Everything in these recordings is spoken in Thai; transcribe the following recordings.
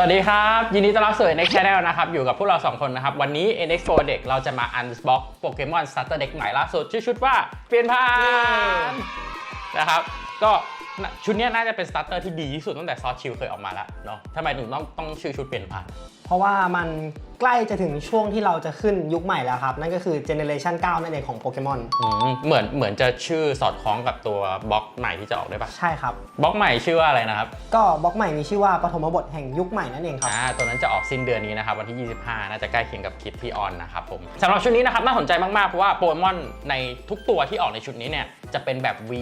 สวัสดีครับ ยินดีต้อนรับสู่ NX Channel นะครับ อยู่กับพวกเรา 2 คนนะครับ วันนี้ NX Pro Deck เราจะมา unbox โปเกมอน Starter Deck ใหม่ล่าสุด ชื่อชุดว่า เปลี่ยนผ่านนะครับ ก็ชุดเนี้ยน่าจะเป็น Starter ที่ดีที่สุดตั้งแต่ซอสชิลเคยออกมาแล้วเนาะทำไมถึงต้องต้องชื่อชุดเปลี่ยนผ่าน เพราะว่ามัน ใกล้จะถึงช่วงที่เราจะขึ้นยุคใหม่แล้วครับ นั่นก็คือเจเนเรชัน9นั่นเองของโปเกมอนอืมเหมือนเหมือนจะชื่อสอดคล้องกับตัวบล็อกใหม่ที่จะออกได้ปะใช่ครับ บล็อกใหม่ชื่อว่าอะไรนะครับ ก็บล็อกใหม่มีชื่อว่าปฐมบทแห่งยุคใหม่นั่นเองครับ อ่าตัวนั้นจะออกสิ้นเดือนนี้นะครับ วันที่ 25 น่าจะใกล้เคียงกับคลิปที่ออนนะครับผมสำหรับชุดนี้นะครับน่าสนใจมากๆเพราะว่าโปเกมอนในทุกตัวที่ออกในชุดนี้เนี่ยจะเป็นแบบ V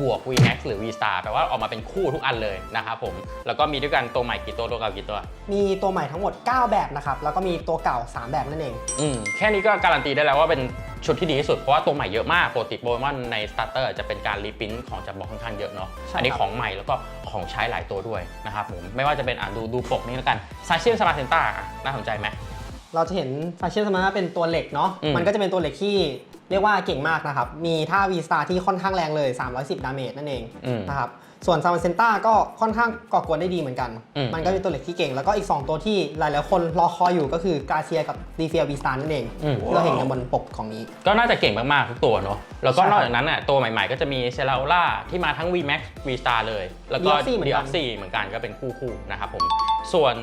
บวก V Max หรือ V Star แปลว่าออกมาเป็นคู่ทุกอันเลยนะครับผมแล้วก็มีด้วยกันตัวใหม่กี่ตัวตัวเก่ากี่ตัว มีตัวใหม่ทั้งหมด 9 แบบนะครับ แล้วก็มีตัวเก่า 3 แบบนั่นเอง อืมแค่นี้ก็การันตีได้แล้วว่าเป็นชุดที่ดีที่สุด เพราะว่าตัวใหม่เยอะมากปกติโปเกมอนในสตาร์เตอร์จะเป็นการรีพิมพ์ของจากบล็อกค่อนข้างเยอะเนาะใช่อันนี้ครับของใหม่แล้วก็ของใช้หลายตัวด้วยนะครับผมไม่ว่าจะเป็นอ่านดูดูปกนี้แล้วกันซาเชียนสมาร์เซนต้าน่าสนใจไหม เราจะเห็นฟาเชียนสมาร์เป็นตัวเหล็กเนาะ อืม มันก็จะเป็นตัวเหล็กที่เรียกว่าเก่งมากนะครับ มีท่า V Star ที่ค่อนข้างแรงเลย 310 ดาเมจนั่นเองอืม นะครับ ส่วนซามเซนต้าก็ค่อนข้างก่อกวนได้ดีเหมือนกันอืมมันก็เป็นตัวเหล็กที่เก่ง แล้วก็อีก 2 ตัวที่หลาย ๆ คนรอคอยอยู่ก็คือกาเซียกับดีเฟียวีสตาร์นั่นเองอืมที่เราเห็นกันบนปกของนี้ ก็น่าจะเก่งมาก ๆ ทุกตัวเนอะแล้วก็ใช่นครับอกจากนั้นน่ะตัวใหม่ ๆ ก็จะมีเซรา o ล่าที่มาทั้ง VMAX V Star เลย แล้วก็ Deoxy เหมือน d กั o น x y เหมือนกันก็เป็นคู่ ๆ นะครับผม ส่วน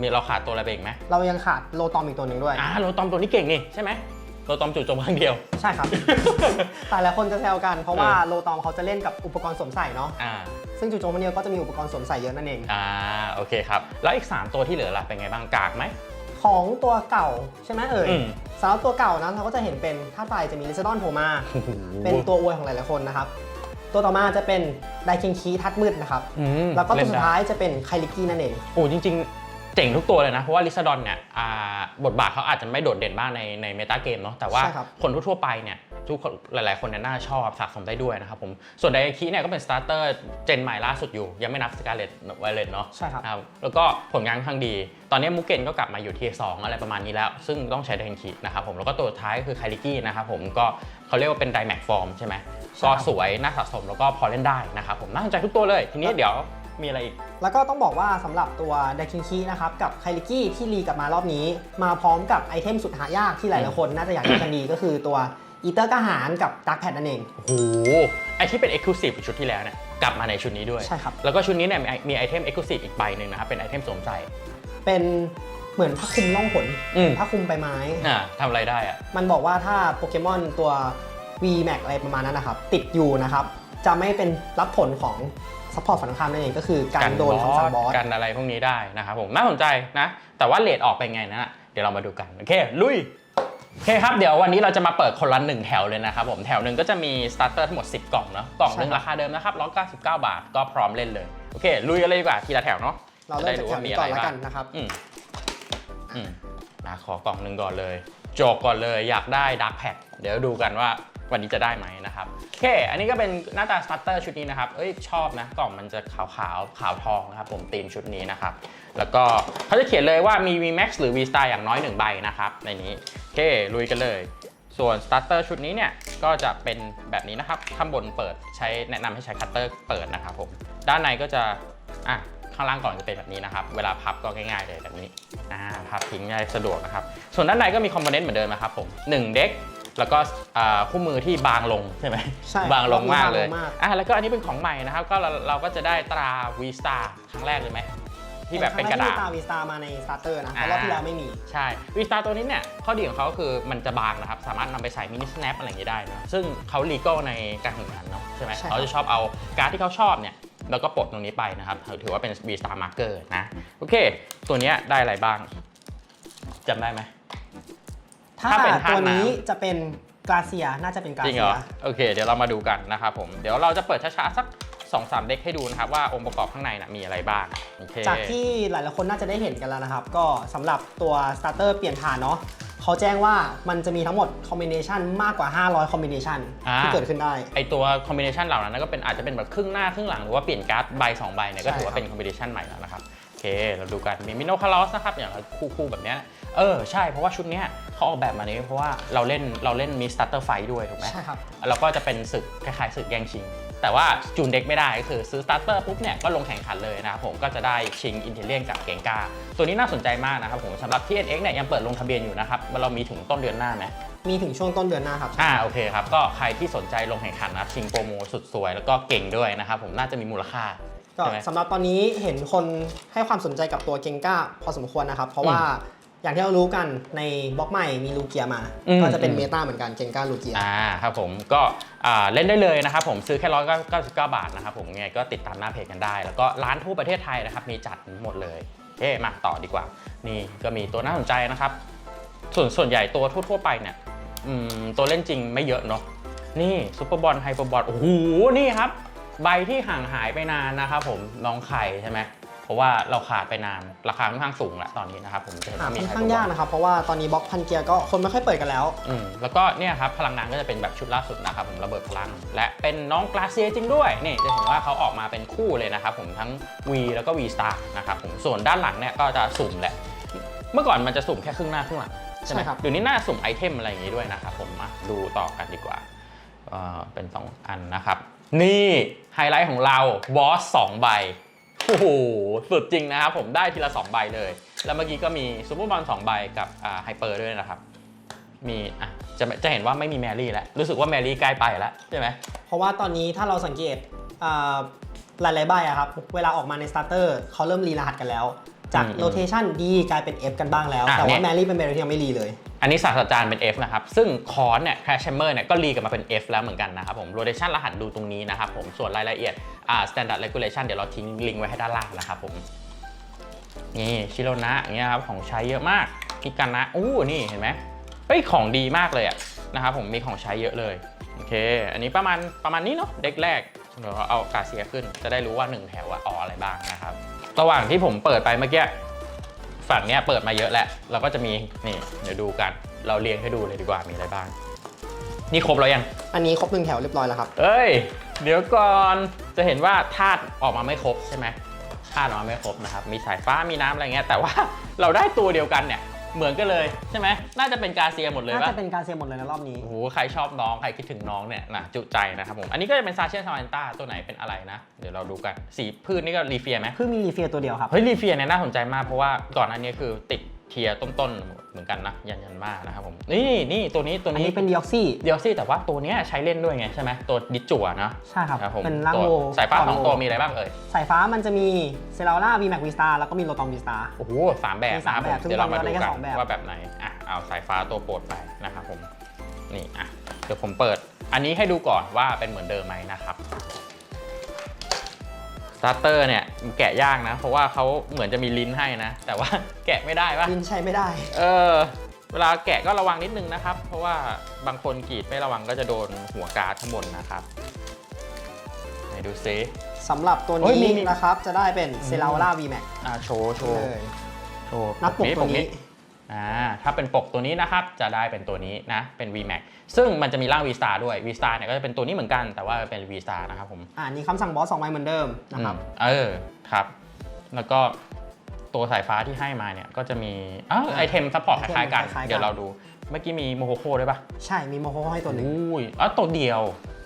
มีเราขาดตัวอะไรไปอีกไหม เรายังขาดโลตอมอีกตัวหนึ่งด้วย อ่าโรตอมตัวนี้เก่งนี่ใช่ไหม โรตอมจู่โจมครั้งเดียว ใช่ครับ แต่หลายคนจะแซวกันเพราะว่าโลตอมเขาจะเล่นกับอุปกรณ์สวมใส่เนาะอ่า ซึ่งจู่โจมมันเดียวก็จะมีอุปกรณ์สวมใส่เยอะนั่นเอง อ่า โอเคครับ แล้วอีก 3 ตัวที่เหลือล่ะเป็นไงบ้าง กากไหม ของตัวเก่าใช่ไหมเอ่ยอืม สำหรับตัวเก่านะเราก็จะเห็นเป็นท่าไฟจะมีลิซดอนโผล่มา เป็นตัวอวยของหลายๆคนนะครับ ตัวต่อมาจะเป็นไดคิงคีทัดมืดนะครับ อืมแล้วก็ตัวเนสุดไท้ายจะเป็นไคลิกี้นั่นเอง โอ้จริงๆ เจ๋งทุกตัวเลยนะ เพราะว่าลิซาดอนเนี่ยอ่าบทบาทเขาอาจจะไม่โดดเด่นมากในในเมตาเกมเนาะแต่ว่าใช่ครับคนทั่วๆไปเนี่ยทุกคนหลาย ๆ คนเนี่ยน่าชอบสะสมได้ด้วยนะครับผมส่วนไดคิเนี่ยก็เป็นสตาร์เตอร์เจนใหม่ล่าสุดอยู่ ยังไม่นับสกาเลตไวเลตเนาะใช่ครับครับแล้วก็ผลงานค่อนข้างดี ตอนนี้มูเกนก็กลับมาอยู่ทีสองอะไรประมาณนี้แล้ว ซึ่งต้องใช้ไดคินะครับผมแล้วก็ตัวท้ายก็คือไคลิกี้นะครับผมก็เขาเรียกว่าเป็นไดแม็กฟอร์มใช่ไหมใช่ก็ครับสวยน่าสะสมแล้วก็พอเล่นได้นะครับผมน่าสนใจทุกตัวเลยทีนี้เดี๋ยว มีอะไรอีก แล้วก็ต้องบอกว่าสำหรับตัวไดคิงคีนะครับกับไคลิกี้ที่รีกลับมารอบนี้ มาพร้อมกับไอเทมสุดหายากที่หลายๆคนน่าจะอยากได้กันดีก็คือตัวอีเตอร์กระหารกับดักแพดนั่นเอง โอ้โหไอที่เป็น Exclusive ชุดที่แล้วเนี่ยกลับมาในชุดนี้ด้วย ใช่ครับ แล้วก็ชุดนี้เนี่ยมีมีไอเทม Exclusive อีกใบหนึ่งนะครับเป็นไอเทมสวมใส่ เป็นเหมือนผ้าคลุมล่องหนอืม ผ้าคลุมใบไม้ อ่าทำอะไรได้อะมันบอกว่าถ้าโปเกมอนตัว V Max อะไรประมาณนั้นนะครับ ติดอยู่นะครับ จะไม่เป็นรับผลของ ซัพพอร์ตฝันข้ามนั่นเองก็คือการโดนคำสั่งบอสกันอะไรพวกนี้ได้นะครับผมน่าสนใจนะ แต่ว่าเลทออกไปไงนะเดี๋ยวเรามาดูกัน โอเค ลุยโอเคครับ เดี๋ยววันนี้เราจะมาเปิดคนละหนึ่งแถวเลยนะครับผมแถวหนึ่งก็จะมีสตาร์เตอร์ทั้งหมด 10 กล่องเนาะกล่องหนึ่งใช่ครับราคาเดิมนะครับ199 บาทก็พร้อมเล่นเลยโอเคลุยกันเลยดีกว่าทีละแถวเนาะเราเริ่มจากแถวนี้ก่อนแล้วกันนะครับอืมอืมนะขอกล่องหนึ่งก่อนเลยโจกก่อนเลยอยากได้ดักแพดเดี๋ยวดูกันว่า วันนี้จะได้ไหมนะครับโอเค อันนี้ก็เป็นหน้าตาสตาร์เตอร์ชุดนี้นะครับเอ้ยชอบนะกล่องมันจะขาวขาวๆขาวทองนะครับผมธีมชุดนี้นะครับ แล้วก็เขาจะเขียนเลยว่ามี VMAX หรือ V Star อย่างน้อย 1 ใบนะครับ ในนี้โอเคลุยกันเลย ส่วนสตาร์เตอร์ชุดนี้เนี่ยก็จะเป็นแบบนี้นะครับข้างบนเปิดใช้แนะนำให้ใช้คัตเตอร์เปิดนะครับผมด้านในก็จะอะข้างล่างก่อนจะเป็นแบบนี้นะครับ เวลาพับก็ง่ายๆเลยแบบนี้อ่าพับทิ้งง่ายสะดวกนะครับ ส่วนด้านในก็มีคอมโพเนนต์เหมือนเดิมนะครับผม1เด็ก แล้วก็อ่าคู่มือที่บางลงใช่ไหมใช่บางลงมากเลยบางลงมากอะแล้วก็อันนี้เป็นของใหม่นะครับ ก็เราเราก็จะได้ตรา V Star ครั้งแรกเลยไหมที่แบบเป็นกระดาษตาวีสตามาในสตาร์เตอร์นะเพอ่าราะรอบที่แล้วไม่มีใช่ V Star ตัวนี้เนี่ยข้อดีของเขาก็คือมันจะบางนะครับ สามารถนำไปใส่มินิ snap อะไรอย่างนี้ได้เนอะซึ่งเขาลีก a l ในการแข่งขันเนาะใช่ไหมใช่ครับเขาจะชอบเอาการ์ดที่เขาชอบเนี่ยแล้วก็ปลดตรงนี้ไปนะครับ ถือว่าเป็น V Star Marker นะ โอเค ตัวเนี้ยได้อะไรบ้างจำได้ไหม ถ้าถ้าเป็นธาตุตัวนี้น้ำจะเป็นกาเซียน่าจะเป็นกาจริงเซีเหรอโอเค เดี๋ยวเรามาดูกันนะครับผม เดี๋ยวเราจะเปิดช้าๆสัก2-3เด็กให้ดูนะครับว่าองค์ประกอบข้างในน่ะมีอะไรบ้างโอเค จากที่หลายๆคนน่าจะได้เห็นกันแล้วนะครับ ก็สำหรับตัวสตาร์เตอร์เปลี่ยนผ่านเนาะเขาแจ้งว่ามันจะมีทั้งหมดคอมบิเนชันมากกว่า 500คอมบิเนชันอ่า ที่เกิดขึ้นได้ ไอตัวคอมบิเนชันเหล่านั้นก็เป็นอาจจะเป็นแบบครึ่งหน้าครึ่งหลังหรือว่าเปลี่ยนการ์ดใบสองใบเนี่ยก็ใช่ถือว่าครับเป็นคอมบิเนชันใหม่แล้วนะครับ โอเค เราดูกันมีมิโนคาร์ลอสนะครับ อย่างคู่คู่ๆแบบเนี้ย เออใช่เพราะว่าชุดเนี้ยเขาออกแบบมานี้เพราะว่าเราเล่นเราเล่นมีสตาร์เตอร์ไฟด้วยถูกไหมใช่ครับแล้วก็จะเป็นศึกคล้ายๆศึกแย่งชิง แต่ว่าจูนเด็กไม่ได้ก็คือซื้อสตาร์เตอร์ปุ๊บเนี่ยก็ลงแข่งขันเลยนะครับผมก็จะได้ชิงอินเทเลียนกับเกงกาตัวนี้น่าสนใจมากนะครับผมสำหรับ TNX เนี่ยยังเปิดลงทะเบียนอยู่นะครับเรามีถึงต้นเดือนหน้าไหมมีถึงช่วงต้นเดือนหน้าครับ อ่าโอเคครับ ก็ใครที่สนใจลงแข่งขันนะครับชิงโปรโมสุดสวย แล้วก็เก่งด้วยนะครับผมน่าจะมีมูลค่าก็ใช่ไหมสำหรับตอนนี้เห็นคนให้ความสนใจกับตัวเกงก้าพอสมควรนะครับ เพราะว่า อย่างที่เรารู้กันในบล็อกใหม่มีลูเกียมา อืม ก็จะเป็นอืมเมตาเหมือนกันเกงก้าลูเกีย อ่าครับผมก็อ่าเล่นได้เลยนะครับผมซื้อแค่ร้อยเก้าสิบเก้าบาทนะครับผมยังไงก็ติดตามหน้าเพจกันได้ แล้วก็ร้านทั่วประเทศไทยนะครับมีจัดหมดเลยเอ๊มาต่อดีกว่า นี่ก็มีตัวน่าสนใจนะครับ ส่วนส่วนใหญ่ตัวทั่วๆไปเนี่ยอืมตัวเล่นจริงไม่เยอะเนาะนี่ซูเปอร์บอลไฮเปอร์บอลโอ้โหนี่ครับ ใบที่ห่างหายไปนานนะครับผมน้องไข่ใช่ไหม เพราะว่าเราขาดไปนาน ราคาค่อนข้างสูงแหละตอนนี้นะครับผมจะเห็นหาว่ามีค่อนไฮเปข้าองร์บยาอกลนะครับ เพราะว่าตอนนี้บล็อกพันเกียร์ก็คนไม่ค่อยเปิดกันแล้ว อืมแล้วก็เนี่ยครับพลังงานก็จะเป็นแบบชุดล่าสุดนะครับผมระเบิดพลัง และเป็นน้องกลาเซียจริงด้วยนี่จะเห็นว่าเขาออกมาเป็นคู่เลยนะครับผมทั้ง V แล้วก็ V Star นะครับผมส่วนด้านหลังเนี่ยก็จะสุ่มแหละ เมื่อก่อนมันจะสุ่มแค่ครึ่งหน้าครึ่งหลังใช่ไหมใช่ครับ เดี๋ยวนี้น่าสุ่มไอเทมอะไรอย่างงี้ด้วยนะครับผมมาดูต่อกันดีกว่าเอ่อเป็น 2 อันนะครับ นี่ไฮไลท์ของเราบอส2ใบ โอ้โห สุดจริงนะครับ ผมได้ทีละ 2 ใบเลย แล้วเมื่อกี้ก็มีซูเปอร์บอลสองใบกับไฮเปอร์ด้วยนะครับ มีอะจะจะเห็นว่าไม่มีแมรี่แล้ว รู้สึกว่าแมรี่ใกล้ไปแล้วใช่ไหม เพราะว่าตอนนี้ถ้าเราสังเกตหลายๆใบอะครับ เวลาออกมาในสตาร์เตอร์เขาเริ่มรีรหัสกันแล้ว จากอืมโรเทชันดีกลายเป็น F กันบ้างแล้วอะแต่ว่าเนี่ยแมรี่เป็นแมรี่ที่ยังไม่รีเลย อันนี้ศาสตราจารย์เป็น F นะครับ ซึ่งคอนเนี่ย Crash Hammer เนี่ยก็รีกลับมาเป็น F แล้วเหมือนกันนะครับผม rotation รหัสดูตรงนี้นะครับผมส่วนรายละเอียดอ่า standard regulation เดี๋ยวเราทิ้งลิงก์ไว้ให้ด้านล่างนะครับผมนี่ชิโรนะอย่างเงี้ยครับของใช้เยอะมากพิกันนะอู้นี่เห็นไหมเฮ้ยของดีมากเลยอะนะครับผมมีของใช้เยอะเลยโอเค อันนี้ประมาณประมาณนี้เนาะเด็กแรกเดี๋ยวเอากาเซียขึ้นจะได้รู้ว่า 1 แถวอะเอาอะไรบ้างนะครับ ระหว่างที่ผมเปิดไปเมื่อกี้ฝั่งเนี้ยเปิดมาเยอะแหละเราก็จะมีนี่เดี๋ยวดูกัน เราเรียงให้ดูเลยดีกว่ามีอะไรบ้าง นี่ครบแล้วยัง อันนี้ครบหนึ่งแถวเรียบร้อยแล้วครับ เอ้ย เดี๋ยวก่อนจะเห็นว่าธาตุออกมาไม่ครบใช่ไหมธาตุออกมาไม่ครบนะครับ มีสายฟ้ามีน้ำอะไรเงี้ยแต่ว่าเราได้ตัวเดียวกันเนี่ย เหมือนกันเลยใช่ไหมน่าจะเป็นกาเซียหมดเลยน่าปะจะเป็นการเซียหมดเลยนะรอบนี้ โอ้โหใครชอบน้อง ใครคิดถึงน้องเนี่ยนะจุใจนะครับผมอันนี้ก็จะเป็นซาเชียซามันต้าตัวไหนเป็นอะไรนะ เดี๋ยวเราดูกันสีพืชนี่ก็รีเฟียไหม เพิ่งมีรีเฟียตัวเดียวครับ เฮ้ยรีเฟียเนี่ยน่าสนใจมากเพราะว่าก่อนอันนี้คือติด เทียร์ต้นๆ เหมือนกันนะ ยันยันมากนะครับผม นี่นี่ตัวนี้ตัวอันนี้นี้เป็นดีออกซี่ เดียวสิแต่ว่าตัวเนี้ยใช้เล่นด้วยไงใช่ไหมตัวดิจั่วนะใช่ครับ ครับผมเป็นร่างตัวโวสายฟ้าสองตัวโวมีอะไรบ้างเอ่ย สายฟ้ามันจะมีเซราล่าวีแม็กวีสตาแล้วก็มีโรตอมวีสตาโอ้โหสามแบบมีนะสาคมรับผมแบบซึ่งเดี๋ยวเรามาเราดูได้แค่กันสองแบบ ว่าแบบไหนอะเอาสายฟ้าตัวโปรดไปนะครับผมนี่อะเดี๋ยวผมเปิด อันนี้ให้ดูก่อนว่าเป็นเหมือนเดิมไหมนะครับสตาร์เตอร์เนี่ย แกะยากนะ เพราะว่าเขาเหมือนจะมีลิ้นให้นะ แต่ว่าแกะไม่ได้ปะลินใช้ไม่ได้ เออ เวลาแกะก็ระวังนิดนึงนะครับ เพราะว่าบางคนกรีดไม่ระวังก็จะโดนหัวการ์ดข้างบนนะครับไหนดูซิสำหรับตัวเฮ้ยมีนี้มีนะครับ จะได้เป็นเซราล่าวีแม็กอ่าโชว์โชว์เลยโชว์นับปกตัวนี้ อ่าถ้าเป็นปกตัวนี้นะครับจะได้เป็นตัวนี้นะเป็น VMAX ซึ่งมันจะมีร่าง V Star ด้วย V Star เนี่ยก็จะเป็นตัวนี้เหมือนกันแต่ว่าเป็น V Star นะครับผมอ่านี่คำสั่งบอสสองใบเหมือนเดิมนะครับอืมเออครับแล้วก็ตัวสายฟ้าที่ให้มาเนี่ยก็จะมีอ้าวไอเทมซัพพอร์ตคล้ายๆกันคล้ายๆกันเดี๋ยวเราดูเมื่อกี้มีโมโคโคด้วยปะใช่มีโมโหให้ตัวหนึ่งอุ้ยอ๋อตัวเดียว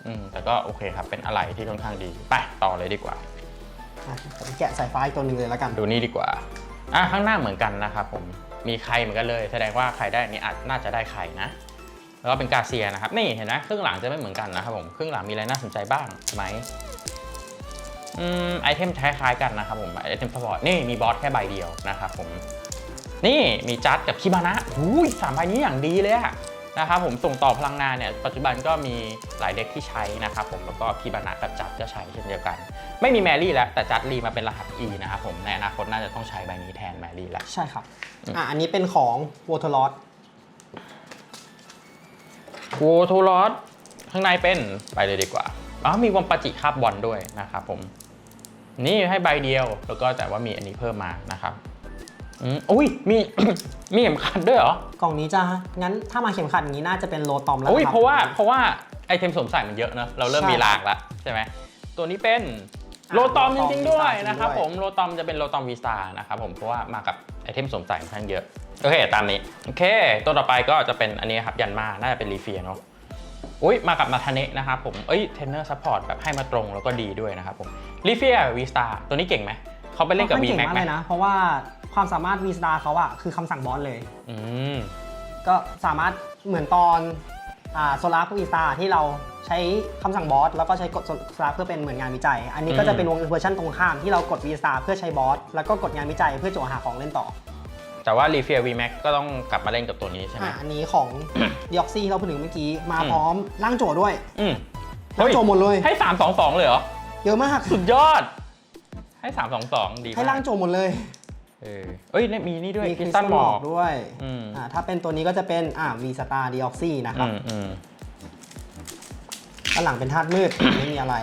อืมแต่ก็โอเคครับเป็นอะไรที่ค่อนข้างดีไปต่อเลยดีกว่าอะผมแกะสายฟ้าอีกตัวหนึ่งเลยแล้วกันดูนี่ดีกว่าอะข้างหน้าเหมือนกันนะครับผม มีใครเหมือนกันเลย แสดงว่าใครได้อันนี้อาจน่าจะได้ใครนะ แล้วก็เป็นกาเซียนะครับ นี่เห็นไหมครึ่งหลังจะไม่เหมือนกันนะครับผมครึ่งหลังมีอะไรน่าสนใจบ้างไหมอืมไอเทมคล้ายๆกันนะครับผมไอเทมสปอร์ตนี่มีบอสแค่ใบเดียวนะครับผมนี่มีจัดกับคิบานะอุ้ยสามใบนี้อย่างดีเลยอะ นะครับผมส่งต่อพลังงานเนี่ยปัจจุบันก็มีหลายเด็กที่ใช้นะครับผมแล้วก็คิบานะกับจัดก็ใช้เช่นเดียวกัน ไม่มีแมรี่แล้วแต่จัดรีมาเป็นรหัส E นะครับผมในอนาคตน่าจะต้องใช้ใบนี้แทนแมรี่แล้ว ใช่ครับอืมอะอันนี้เป็นของวอเทอร์ลอสโวทูลอสข้างในเป็นไปเลยดีกว่าอ๋อมีวอมปาจิคาบบอลด้วยนะครับผม นี่ให้ใบเดียวแล้วก็แต่ว่ามีอันนี้เพิ่มมานะครับ อืมอุ้ยมี มีเข็มขัดด้วยเหรอ กล่องนี้จะงั้นถ้ามาเข็มขัดอย่างนี้น่าจะเป็นโรตอมแล้วอุ้ยนคบเพราะว่าเพราะว่าไอเทมสวมใส่มันเยอะเนอะเราเริ่มใช่มีรางแล้วใช่ไหมตัวนี้เป็นอ่าโลตอมโลจตอมริงๆด้วยจริงๆนะครับด้วยผมโลตอมจะเป็นโลตอมวีสตานะครับผมเพราะว่ามากับไอเทมสวมใส่ค่อนข้างเยอะโอเคตามนี้โอเค ตัวต่อไปก็จะเป็นอันนี้ครับยันมาน่าจะเป็นรีเฟียเนาะอุ้ยมากับนาธาเนะนะครับผมเอ้ยเทรนเนอร์ซัพพอร์ตแบบให้มาตรงแล้วก็ดีด้วยนะครับผมลิเฟียวีสตาตัวนี้เก่งไหมเขาไปเล่นกับค่อ V ข้างเก่ง Max มากไหมเลยนะ เพราะว่า ความสามารถ V Star เขาอะคือคำสั่งบอสเลย อืม ก็สามารถเหมือนตอนโซลาร์วีสตาที่เราใช้คำสั่งบอสแล้วก็ใช้กดโซลาร์เพื่อเป็นเหมือนงานวิจัย อันนี้ก็จะเป็นวงเวอร์ชันตรงข้ามที่เรากด V Star เพื่อใช้บอสแล้วก็กดงานวิจัยเพื่อโจหาของเล่นต่อ แต่ว่าลิเฟียวีแม็กก็ต้องกลับมาเล่นกับตัวนี้ใช่ไหมอะอันนี้ของ d ิออกซี่เราพูดถึงเมื่อกี้มาอืมพร้อมร่างโจด้วยอืมร่างโจหมดเลยให้3 2 2เลยเหรอเยอะมากสุดยอด ให้3 2 2ดีมากให้ร่างโจหมดเลย เออเอ้ยเนี่ยมีนี่ด้วยมีคคริริสสตัตัลลหหมมออกกด้วยอืมอ่าถ้าเป็นตัวนี้ก็จะเป็นอ่า V Star d ิออกซี่นะคอืรับมอืมด้านหลังเป็นธาตุมืด ไม่มีอะไร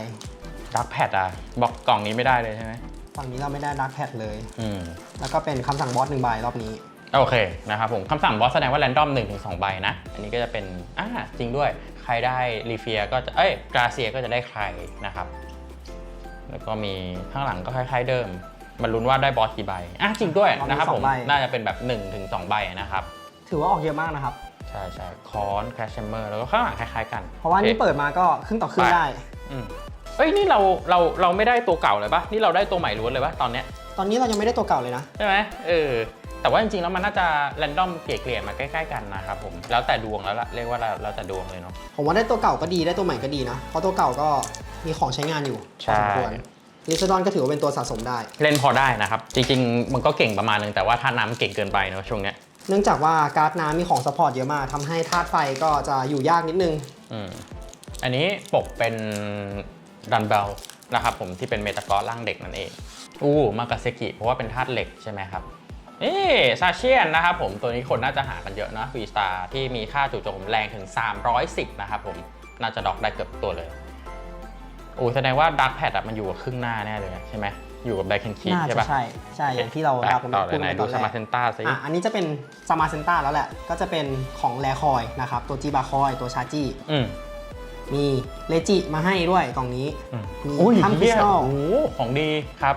ดักแพดอะบล็อกกล่องนี้ไม่ได้เลยใช่ไหมฝั่งนี้เราไม่ได้ดักแพดเลย อืมแล้วก็เป็นคำสั่งบอสหนึ่งใบรอบนี้ โอเคนะครับผมคำสั่งบอสแสดงว่าแรนดอม1-2ถึง2ใบนะ อันนี้ก็จะเป็นอ่าจริงด้วยใครได้รีเฟียก็จะเอ้ยกราเซียก็จะได้ใครนะครับ แล้วก็มีข้างหลังก็คล้ายๆเดิม มันลุ้นว่าได้บอสกี่ใบอะจริงด้วยนะครับผมรอบนี้สองใบน่าจะเป็นแบบ1-2ถึง2ใบนะครับ ถือว่าออกเยอะมากนะครับ ใช่ใช่คอนแคชเชมเมอร์แล้วก็ข้างหลังคล้ายๆกัน เพราะว่านี่โอคเปิดมาก็ครึ่งต่อครึ่งไปได้อืมเอ้ยนี่เราเราเราไม่ได้ตัวเก่าเลยปะนี่เราได้ตัวใหม่ล้วนเลยปะตอนเนี้ย ตอนนี้เรายังไม่ได้ตัวเก่าเลยนะ ใช่ไหมเออแต่ว่าจริงๆ แล้วมันน่าจะแรนดอมเกลี่ยๆมาใกล้ๆกันนะครับผมแล้วแต่ดวงแล้วล่ะเรียกว่าแล้วแล้วแต่ดวงเลยเนาะผมว่าได้ตัวเก่าก็ดีได้ตัวใหม่ก็ดีนะเพราะตัวเก่าก็มีของใช้งานอยู่พอสมควรใช่ ลิซดอนก็ถือว่าเป็นตัวสะสมได้ เล่นพอได้นะครับ จริงๆ มันก็เก่งประมาณนึงแต่ว่าท่าน้ำเก่งเกินไปเนาะช่วงเนี้ยเนื่องจากว่าการ์ดน้ำมีของซัพพอร์ตเยอะมากทำให้ธาตุไฟก็จะอยู่ยากนิดนึง อืมอันนี้ปกเป็นดันเบลนะครับผมที่เป็นเมตากอร่างเด็กนั่นเอง อู้มากาเซกิเพราะว่าเป็นธาตุเหล็กใช่ไหมครับเอ๊ซาเชียนนะครับผมตัวนี้คนน่าจะหากันเยอะนะฟรีสตาร์ที่มีค่าจู่โจมแรงถึง 310 นะครับผมน่าจะดอกได้เกือบตัวเลย โอ้แสดงว่าดักแพดมันอยู่กับครึ่งหน้าแน่เลยใช่ไหมอยู่กับไดเคนคีน่าใช่จะปะใช่ใช่อย่างที่เราไปเราผมต่อเลพูยดไหนไปตดูอนสแรมาร์กเซนต้าซิอะอันนี้จะเป็นซามาเซนต้าแล้วแหละ ก็จะเป็นของแรคอยนะครับ ตัวจีบาคอยตัวชาจิอืมมีเลจิมาให้ด้วยกล่องนี้อืมมีอุ้ยถ้ำเหี้ย Crystal โอ้โหของดีครับ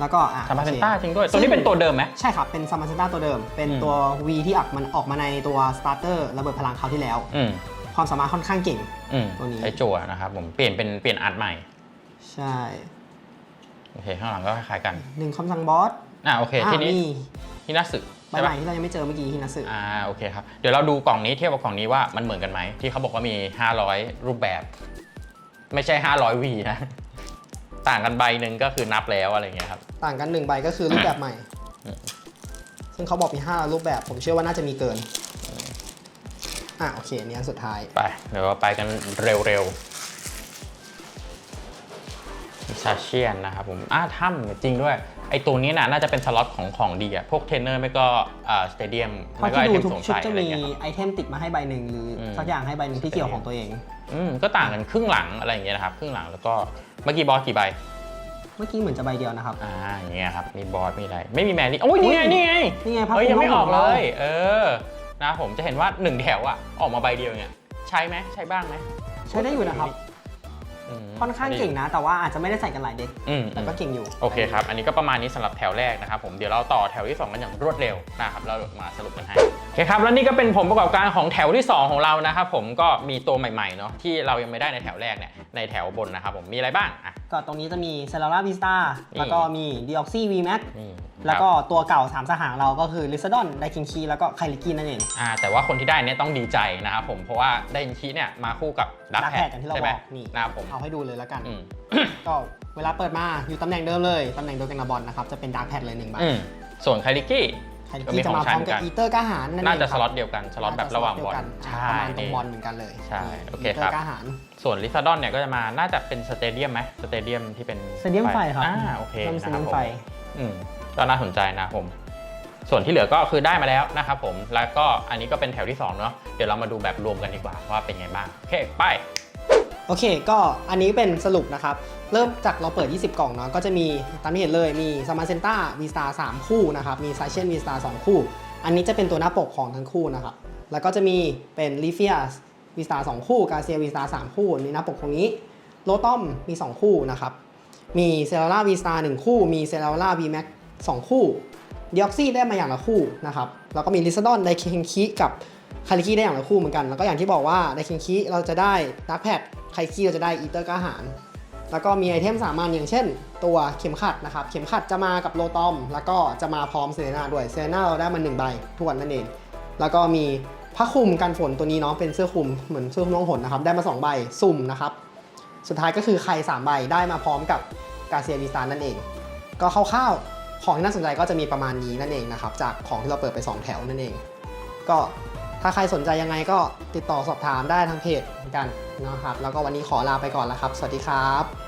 แล้วก็อะสมาร์เซนโอคต้าจริงด้วย ตัวนี้เป็นตัวเดิมไหมใช่ครับ เป็นซามาเซนต้าตัวเดิม เป็นอืมตัว V ที่ออกมันออกมาในตัวสตาร์เตอร์ระเบิดพลังคราวที่แล้วอืม ความสามารถค่อนข้างเก่ง อืมตัวนี้ ใช้จั่วนะครับผมเปลี่ยนเป็นเปลี่ยนอาร์ตใหม่ ใช่โอเค ข้างหลังก็คล้ายๆกัน หนึ่งคำสั่งบอสอ่าโอเคอะทีนี้มีที่น่าสึใบใช่ใหปะม่ที่เรายังไม่เจอเมื่อกี้ฮินาสึอ่าโอเคครับ เดี๋ยวเราดูกล่องนี้เทียบกับกล่องนี้ว่ามันเหมือนกันไหม ที่เขาบอกว่ามี 500 รูปแบบ ไม่ใช่ 500 วีนะ ต่างกันใบหนึ่งก็คือนับแล้วอะไรเงี้ยครับ ต่างกันหนึ่งใบก็คือรูปแบบใหม่ อืม ซึ่งเขาบอกมีห้ารูปแบบ ผมเชื่อว่าน่าจะมีเกิน อะโอเคอันนี้อันสุดท้าย ไป เดี๋ยวเราไปกันเร็วๆซาเชียนนะครับผมอ่าถ้ำจริงด้วย ไอตัวนี้น่ะน่าจะเป็นสล็อตของของดีอะพวกเทรนเนอร์ไม่ก็อ่าสเตเดียมเท่าไม่ก็ไอที่ดูเทมทุกสวมชุดใส่จะอะไรมีเงี้ยครับไอเทมติดมาให้ใบหนึ่งหรืออม สักอย่างให้ใบหนึ่งที่เกี่ยวของตัวเอง อืมก็ต่างกันครึ่งหลังอะไรอย่างเงี้ยนะครับ ครึ่งหลังแล้วก็เมื่อกี้บอสกี่ใบ เมื่อกี้เหมือนจะใบเดียวนะครับ อ่าอย่างเงี้ยครับ มีบอสมีอะไร ไม่มีแมรี่โอ้ยนี่ไง นี่ไงนี่ไงภาพเฮ้ยยังไม่ออกขเลรายเออ นะผมจะเห็นว่าหนึ่งแถวอะออกมาใบเดียวเนี่ยใช้ไหมใช้บ้างไหม ใช้ได้อยู่นะครับ ค่อนข้างเก่งนะ แต่ว่าอาจจะไม่ได้ใส่กันหลายเด็กอืมแต่ก็เก่งอยู่ โอเคครับ อันนี้ก็ประมาณนี้สำหรับแถวแรกนะครับผมเดี๋ยวเราต่อแถวที่ 2 กันอย่างรวดเร็วนะครับเรามาสรุปกันให้โอเคครับแล้วนี่ก็เป็นผมประกอบการของแถวที่ 2 ของเรานะครับผมก็มีตัวใหม่ๆเนาะที่เรายังไม่ได้ในแถวแรกเนี่ยในแถวบนนะครับผมมีอะไรบ้างอะก็ตรงนี้จะมีเซ l ล r า v ิสตานี่แล้วก็มีดีออกซี่วีแม็กนี่แล้วก็ครับตัวเก่า 3 สหางเราก็คือลิซ a ดอนไดคินคีแล้วก็ไคลิกินั่นเองอ่าแต่ว่าคนที่ได้เนี่ยต้องดีใจนะครับผมเพราะว่าได้ยินคีเนี่ยมาคู่กับดัก Dark แพ Pad ดอย่างที่เราใช่ไหมบอกนี่นะครับผมเอาให้ดูเลยแล้วกัน อืม ก็เวลาเปิดมาอยู่ตำแหน่งเดิมเลย ตำแหน่งโดยกันนาบอลนะครับ จะเป็นดาร์กแพดเลยหนึ่งใบอืมส่วนคาริกี้ไคลิก็มีกิจะมาพร้อมกับของใช้เหมือนกัน อีเตอร์กล้าหารนั่นเองน่าจะคสรับล็อตเดียวกัน สล็อตแบบระหว่างบอลน่าจะสล็อตเดียวกันอะประมาณตรงบอลเหมือนกันเลยใช่โอเคอีเตอครับร์กล้าหารส่วนลิซาดอนเนี่ยก็จะมาน่าจะเป็นสเตเดียมไหมสเตเดียมที่เป็นสเตเดียมไฟครับอ่าโอเคริ่มนะสคเตรับเดียมผมไฟอืมก็น่าสนใจนะครับผม ส่วนที่เหลือก็คือได้มาแล้วนะครับผม แล้วก็อันนี้ก็เป็นแถวที่ 2 เนาะ เดี๋ยวเรามาดูแบบรวมกันดีกว่าว่าเป็นไงบ้าง โอเค ไป โอเค ก็อันนี้เป็นสรุปนะครับ เริ่มจากเราเปิด 20 กล่องเนาะก็จะมีตามที่เห็นเลยมีซามาเซนต้าวีสตาร์3คู่นะครับ มีไซเชนวีสตาร์2คู่ อันนี้จะเป็นตัวหน้าปกของทั้งคู่นะครับ แล้วก็จะมีเป็นลีเฟียสวีสตาร์2คู่กาเซียวีสตาร์3คู่นี่หน้าปกตรงนี้โลตอมมี 2 คู่นะครับ มีเซลล่าวีสตาร์1คู่มีเซลล่าวีแม็ก2คู่ดิออกซี่ได้มาอย่างละคู่นะครับแล้วก็มีลิซดอนไดเคงคิกับคาริคีได้อย่างละคู่เหมือนกัน แล้วก็อย่างที่บอกว่าในคิงคีเราจะได้ดักแพด ไครคีเราจะได้อีเตอร์กระหาร แล้วก็มีไอเทมสามัญอย่างเช่น ตัวเข็มขัดนะครับ เข็มขัดจะมากับโลตอม แล้วก็จะมาพร้อมเซเลนาด้วย เซเลนาเราได้มาหนึ่งใบทวนนั่นเอง แล้วก็มีผ้าคลุมกันฝนตัวนี้เนาะเป็นเสื้อคลุมเหมือนเสื้อคลุมล่องหนนะครับ ได้มาสองใบสุ่มนะครับ สุดท้ายก็คือใครสามใบได้มาพร้อมกับกาเซียบีซานนั่นเอง ก็คร่าวๆของที่น่าสนใจก็จะมีประมาณนี้นั่นเองนะครับ จากของที่เราเปิดไป 2 แถวนั่นเอง ก็ ถ้าใครสนใจยังไงก็ติดต่อสอบถามได้ทางเพจเหมือนกันนะครับ แล้วก็วันนี้ขอลาไปก่อนแล้วครับ สวัสดีครับ